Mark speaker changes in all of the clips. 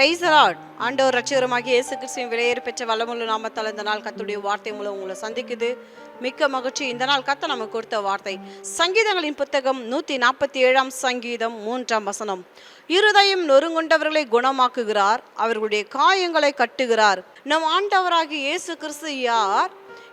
Speaker 1: Price Lord ஆண்டவர் ரட்சகரமாகிய இயேசு கிறிஸ்துவின் விலையேறு பெற்ற வல்லமுள்ள நாமத்தால் இந்த நாள் கத்துடைய வார்த்தை மூலம் உங்களை சந்திக்குது. மிக்க மகிழ்ச்சி. இந்த நாள் கத்த நமக்கு கொடுத்த வார்த்தை. சங்கீதங்களின் புத்தகம் நூற்றி நாற்பத்தி ஏழாம் சங்கீதம் மூன்றாம் வசனம். இருதயம் நொறுங்குண்டவர்களை குணமாக்குகிறார் அவர்களுடைய காயங்களை கட்டுகிறார். நம் ஆண்டவராகிய இயேசு கிறிஸ்து யார்?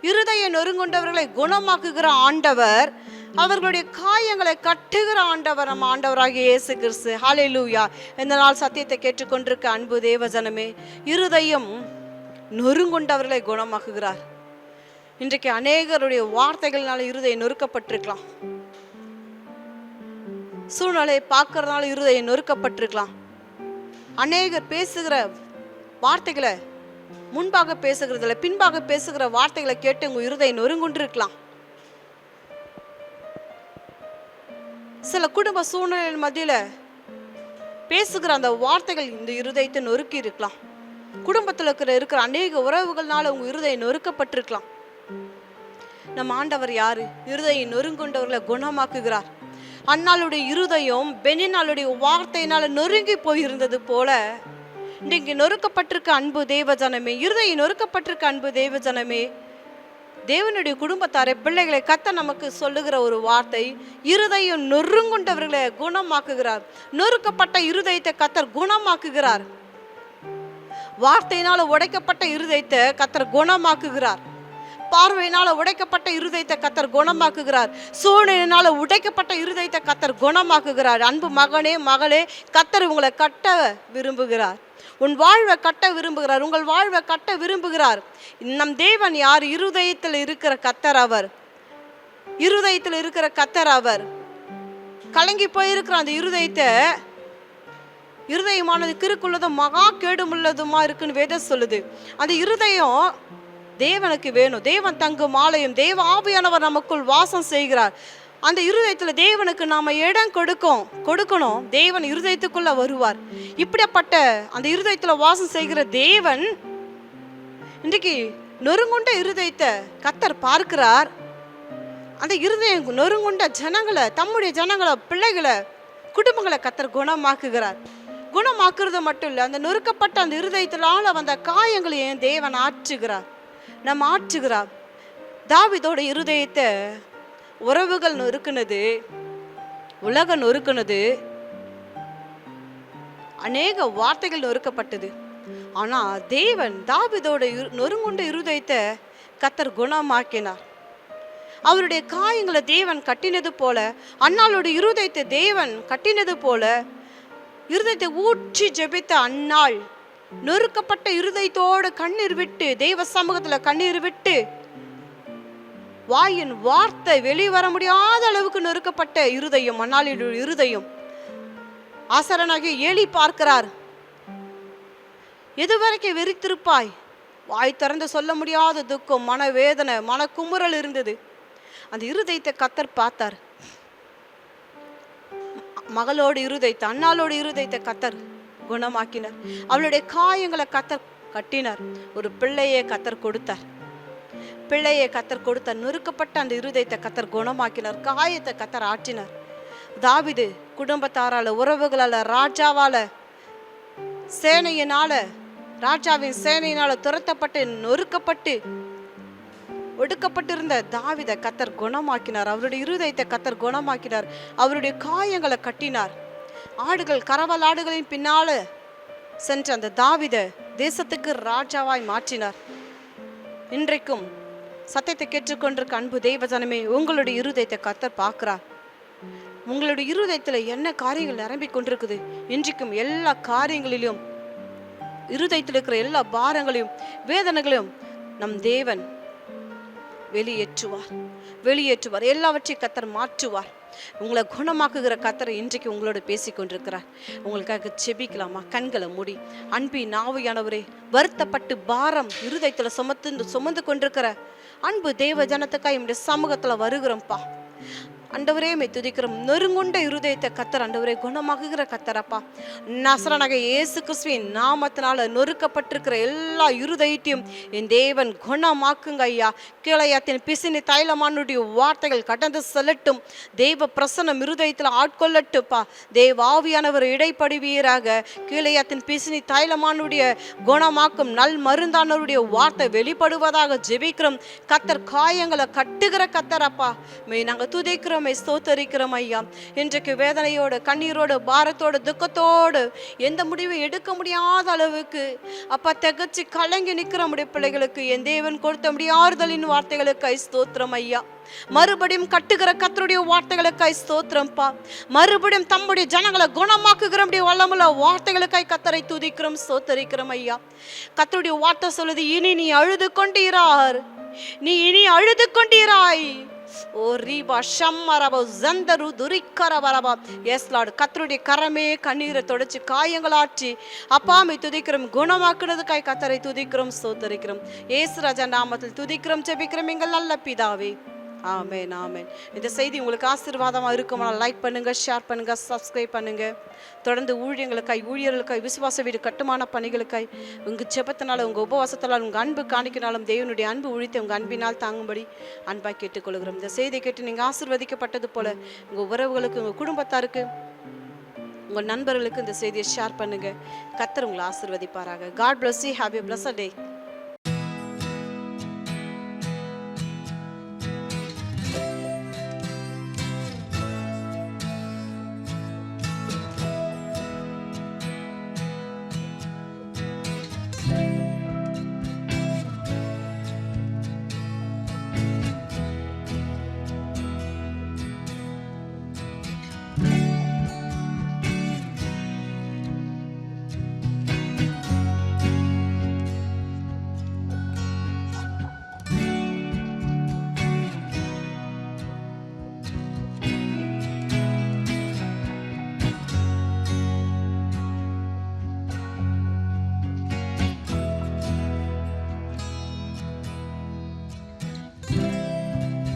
Speaker 1: இருதய நொறுங்குண்டவர்களை குணமாக்குகிற ஆண்டவர் அவர்களுடைய காயங்களை கட்டுகிற ஆண்டவர் நம்ம ஆண்டவராகிய இயேசு கிறிஸ்து. லூயா இந்த நாள் சத்தியத்தை கேட்டுக்கொண்டிருக்க அன்பு தேவஜனமே இருதயம் நொறுங்குண்டவர்களை குணமாக்குகிறார். இன்றைக்கு அநேகருடைய வார்த்தைகள்னால இருதயம் நொறுக்கப்பட்டிருக்கலாம். சூழ்நிலையை பார்க்கறதுனால இருதயம் நொறுக்கப்பட்டிருக்கலாம். அநேகர் பேசுகிற வார்த்தைகளை முன்பாக பேசுகிறதில்ல பின்பாக பேசுகிற வார்த்தைகளை கேட்டு உங்க இருதயம் நொறுங்குண்டிருக்கலாம். சில குடும்ப சூழ்நிலை மத்தியில் பேசுகிற அந்த வார்த்தைகள் இந்த இருதயத்தை நொறுக்கி இருக்கலாம். குடும்பத்தில் இருக்கிற இருக்கிற அநேக உறவுகள்னால உங்கள் இருதயம் நொறுக்கப்பட்டிருக்கலாம். நம்ம ஆண்டவர் யாரு? இருதயம் நொறுங்குண்டவர்களை குணமாக்குகிறார். அன்னாளுடைய இருதயம் பெனினாளுடைய வார்த்தையினால நொறுங்கி போயிருந்தது போல இன்றைக்கு நொறுக்கப்பட்டிருக்க அன்பு தேவஜனமே இருதயம் நொறுக்கப்பட்டிருக்க அன்பு தேவஜனமே தேவனுடைய குடும்பத்தாரை பிள்ளைகளை கத்த நமக்கு சொல்லுகிற ஒரு வார்த்தை இருதயம் நொறுங்குண்டவர்களை குணமாக்குகிறார். நொறுக்கப்பட்ட இருதயத்தை கத்தர் குணமாக்குகிறார். வார்த்தையினால உடைக்கப்பட்ட இருதயத்தை கத்தர் குணமாக்குகிறார். பார்வையினால உடைக்கப்பட்ட இருதயத்தை கத்தர் குணமாக்குகிறார். சூழ்நிலையினால உடைக்கப்பட்ட இருதயத்தை கத்தர் குணமாக்குகிறார். அன்பு மகனே மகளே கத்தர் உங்களை கட்ட விரும்புகிறார். உன் வாழ்வை கட்ட விரும்புகிறார் உங்கள் வாழ்வை கட்ட விரும்புகிறார். நம் தேவன் யார்? இருதயத்தில் இருக்கிற கத்தர் அவர். இருதயத்தில் இருக்கிற கத்தர் அவர். கலங்கி போயிருக்கிற அந்த இருதயத்தை இருதயமானது கிருக்குள்ளதும் மகா கேடுமுள்ளதுமா இருக்குன்னு வேதம் சொல்லுது. அந்த இருதயம் தேவனுக்கு வேணும். தேவன் தங்கும் ஆலயம் தேவ ஆவியானவர் நமக்குள் வாசம் செய்கிறார். அந்த இருதயத்தில் தேவனுக்கு நாம் இடம் கொடுக்கும் கொடுக்கணும். தேவன் இருதயத்துக்குள்ளே வருவார். இப்படிப்பட்ட அந்த இருதயத்தில் வாசம் செய்கிற தேவன் இன்றைக்கு நொறுங்குண்ட இருதயத்தை கத்தர் பார்க்கிறார். அந்த இருதயம் நொறுங்குண்ட ஜனங்களை தம்முடைய ஜனங்களை பிள்ளைகளை குடும்பங்களை கத்தர் குணமாக்குகிறார். குணமாக்குறது மட்டும் இல்லை அந்த நொறுக்கப்பட்ட அந்த இருதயத்தினால வந்த காயங்களையும் தேவன் ஆற்றுகிறார். நம்ம ஆற்றுகிறார். தாவிதோட இருதயத்தை உறவுகள் நொறுக்குனது உலகம் நொறுக்குனது அநேக வார்த்தைகள் நொறுக்கப்பட்டது. ஆனா தேவன் தாவிதோட இரு- நொறுங்குண்ட இருதயத்தை கத்தர் குணமாக்கினார். அவருடைய காயங்களை தேவன் கட்டினது போல அன்னாளுடைய இருதயத்தை தேவன் கட்டினது போல இருதயத்தை ஊற்றி ஜெபித்த அன்னாள் நொறுக்கப்பட்ட இருதயத்தோடு கண்ணீர் விட்டு தெய்வ சமூகத்துல கண்ணீர் விட்டு வாயின் வார்த்தை வெளிவர முடியாத அளவுக்கு நெருக்கப்பட்ட இருதயம் அன்னாளுடைய இருதயம். ஆசரனாகிய ஏலி பார்க்கிறார். எதுவரைக்கும் வெறித்திருப்பாய்? வாய் திறந்து சொல்ல முடியாத துக்கம் மனவேதனை மனக்குமுறல் இருந்தது. அந்த இருதயத்தை கத்தர் பார்த்தார். மகளோடு இருதயத்தை அண்ணாலோடு இருதயத்தை கத்தர் குணமாக்கினார். அவளுடைய காயங்களை கத்தர் கட்டினார். ஒரு பிள்ளையை கத்தர் கொடுத்தார். பிள்ளையை கத்தர் கொடுத்த நொறுக்கப்பட்ட அந்த இருதயத்தை கத்தர் குணமாக்கினார் காயத்தை கத்தர் ஆற்றினார். தாவிது குடும்பத்தாரால உறவுகளால ராஜாவால சேனையினால ராஜாவின் சேனையினால துரத்தப்பட்டு நொறுக்கப்பட்டு ஒடுக்கப்பட்டிருந்த தாவித கத்தர் குணமாக்கினார். அவருடைய இருதயத்தை கத்தர் குணமாக்கினார். அவருடைய காயங்களை கட்டினார். ஆடுகள் கரவல் ஆடுகளின் பின்னால சென்ற அந்த தாவித தேசத்துக்கு ராஜாவாய் மாற்றினார். இன்றைக்கும் சத்தியத்தை கேட்டுக்கொண்டிருக்க அன்பு தெய்வஜனமே உங்களுடைய இருதயத்தை கத்தர் பார்க்கிறார். உங்களுடைய இருதயத்துல என்ன காரியங்கள் நிரம்பிக் கொண்டிருக்குது? இன்றைக்கும் எல்லா காரியங்களிலும் இருதயத்தில் இருக்கிற எல்லா பாரங்களையும் வேதனைகளையும் நம் தேவன் வெளியேற்றுவார். வெளியேற்றுவார். எல்லாவற்றையும் கத்தர் மாற்றுவார். உங்களை குணமாக்குகிற கத்தரை இன்றைக்கு உங்களோட பேசி கொண்டிருக்கிறார். உங்களுக்காக செபிக்கலாமா? கண்களை மூடி. அன்பி நாவையானவரே வருத்தப்பட்டு பாரம் இருதயத்துல சுமத்து சுமந்து கொண்டிருக்கிற அன்பு தேவ ஜனத்துக்காக என்னுடைய சமூகத்துல வருகிறோம்ப்பா அண்டவரே மை துதிக்கிறோம் நெருங்குண்ட இருதயத்தை கத்தர் அண்டவரே குணமாகுகிற கத்தரப்பா. நசரனக இயேசு கிறிஸ்துவின் நாமத்தினால நொறுக்கப்பட்டிருக்கிற எல்லா இருதயத்தையும் என் தேவன் குணமாக்குங்க ஐயா. கீழையாத்தின் பிசினி தைலமானுடைய வார்த்தைகள் கடந்து செல்லட்டும். தெய்வ பிரசன்னம் இருதயத்தில் ஆட்கொள்ளட்டுப்பா. தேவ ஆவியானவர் இடைப்படுவீராக. கீழையாத்தின் பிசினி தைலமானுடைய குணமாக்கும் நல் மருந்தானவருடைய வார்த்தை வெளிப்படுவதாக ஜெபிக்கிறோம். கத்தர் காயங்களை கட்டுகிற கத்தரப்பா. மெய் நாங்கள் துதிக்கிறோம். மே ஸ்தோத்தரிக்கிறோம் ஐயா. இன்றைக்கு வேதனையோடு கண்ணீரோடு பாரத்தோடு துக்கத்தோடு எந்த முடிவும் எடுக்க முடியாத அளவுக்கு அப்பா திகச்சு கலங்கி நிற்கிற முடிய பிள்ளைகளுக்கு என் தேவன் கொடுத்த முடியாறுதலின் வார்த்தைகளுக்கு ஸ்தோத்திரம் ஐயா. மறுபடியும் கட்டுகிற கத்தருடைய வார்த்தைகளுக்காய் ஸ்தோத்திரம்ப்பா. மறுபடியும் தம்முடைய ஜனங்களை குணமாக்குகிற முடிய வல்லமுள்ள வார்த்தைகளுக்காய் கத்தரை துதிக்கிறோம் ஸ்தோத்தரிக்கிறோம் ஐயா. கத்தருடைய வார்த்தை சொல்லுது இனி நீ அழுது கொண்டீரார். நீ இனி அழுது கொண்டீராய். ஓ ரீபா ஷம்மரபோ ஜந்தரு துரிக்கரபரபா எஸ் லார்டு கத்தருடைய கரமே கண்ணீரை தொடச்சு காயங்களாற்றி அப்பாமை துதிக்கிறோம் குணமாக்குனதுக்காய் கத்தரை துதிக்கிறோம் சோதரிக்கிறோம் ஏசு ராஜா நாமத்தில் துதிக்கிறோம் ஜெபிக்கிறோம் எங்கள் நல்ல பிதாவே. ஆமேன் ஆமேன். இந்த செய்தி உங்களுக்கு ஆசீர்வாதமாக இருக்குமா. லைக் பண்ணுங்க ஷேர் பண்ணுங்க சப்ஸ்கிரைப் பண்ணுங்க. தொடர்ந்து ஊழியங்களுக்காய் ஊழியர்களுக்காய் விசுவாச வீடு கட்டுமான பணிகளுக்காய் உங்க ஜெபத்தினால உங்க உபவாசத்தினால் உங்கள் அன்பு காணிக்கினாலும் தேவனுடைய அன்பு உழித்து உங்கள் அன்பினால் தாங்கும்படி அன்பாக கேட்டுக்கொள்கிறோம். இந்த செய்தியை கேட்டு நீங்க ஆசிர்வதிக்கப்பட்டது போல உங்கள் உறவுகளுக்கு உங்கள் குடும்பத்தாருக்கு உங்க நண்பர்களுக்கு இந்த செய்தியை ஷேர் பண்ணுங்க. கத்தர் உங்களை ஆசிர்வதிப்பாராக. God bless you have a blessed day